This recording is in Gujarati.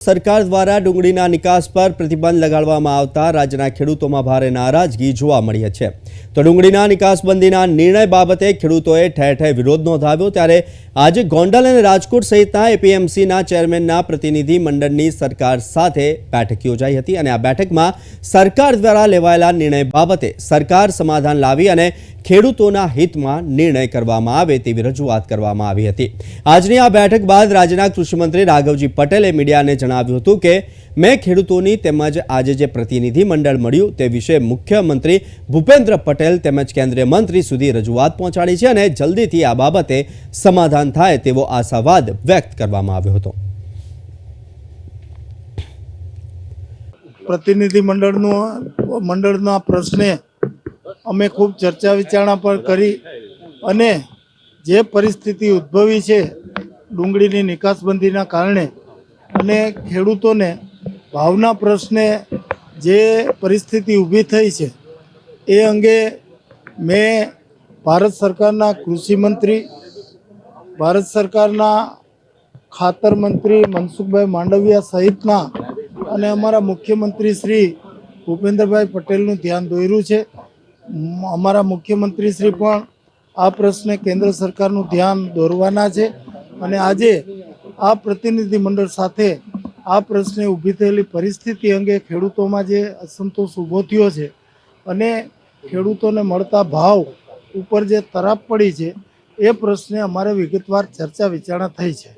સરકાર દ્વારા ડુંગળીના નિકાસ પર પ્રતિબંધ લગાડવામાં આવતા રાજ્યના ખેડૂતોમાં ભારે નારાજગી જોવા મળી છે. તો ડુંગળીના નિકાસબંધીના નિર્ણય બાબતે ખેડૂતોએ ઠેર ઠેર વિરોધ નોંધાવ્યો ત્યારે આજે ગોંડલ અને રાજકોટ સહિતના એપીએમસીના ચેરમેનના પ્રતિનિધિ મંડળની સરકાર સાથે બેઠક યોજાઈ હતી અને આ બેઠકમાં સરકાર દ્વારા લેવાયેલા નિર્ણય બાબતે સરકાર સમાધાન લાવી અને ખેડૂતોના હિતમાં નિર્ણય કરવામાં આવે તેવી રજૂઆત કરવામાં આવી હતી. આજની આ બેઠક બાદ રાજ્યના કૃષિમંત્રી રાઘવજી પટેલે મીડિયાને જણાવ્યું હતું કે, મેં ખેડૂતોની તેમજ આજે જે પ્રતિનિધિ મંડળ મળ્યું તે વિશે મુખ્યમંત્રી ભૂપેન્દ્ર પટેલ તેમજ કેન્દ્રીય મંત્રી સુધી રજૂઆત પહોંચાડી છે અને જલ્દીથી આ બાબતે સમાધાન થાય તેવો આશાવાદ વ્યક્ત કરવામાં આવ્યો હતો. પ્રતિનિધિ મંડળનો, મંડળના પ્રશ્ને અમે ખૂબ ચર્ચા વિચારણા પણ કરી અને જે પરિસ્થિતિ ઉદ્ભવી છે ડુંગળીની નિકાસબંધીના કારણે અને ખેડૂતોને ભાવના પ્રશ્ને જે પરિસ્થિતિ ઊભી થઈ છે એ અંગે મેં ભારત સરકારના કૃષિમંત્રી ભારત સરકારના ખાતર મંત્રી મનસુખભાઈ માંડવિયા સહિતના અને અમારા મુખ્યમંત્રી શ્રી ભૂપેન્દ્રભાઈ પટેલનું ધ્યાન દોર્યું છે. અમારા મુખ્યમંત્રી શ્રી પણ આ પ્રશ્ને કેન્દ્ર સરકારનું ધ્યાન દોરવાના છે અને આજે આ પ્રતિનિધિ મંડળ સાથે આ પ્રશ્ને ઊભી થયેલી પરિસ્થિતિ અંગે ખેડૂતોમાં જે અસંતોષ ઊભો થયો છે અને ખેડૂતોને મળતા ભાવ ઉપર જે તરાપ પડી છે, એ પ્રશ્ને અમારે વિગતવાર ચર્ચા વિચારણા થઈ છે.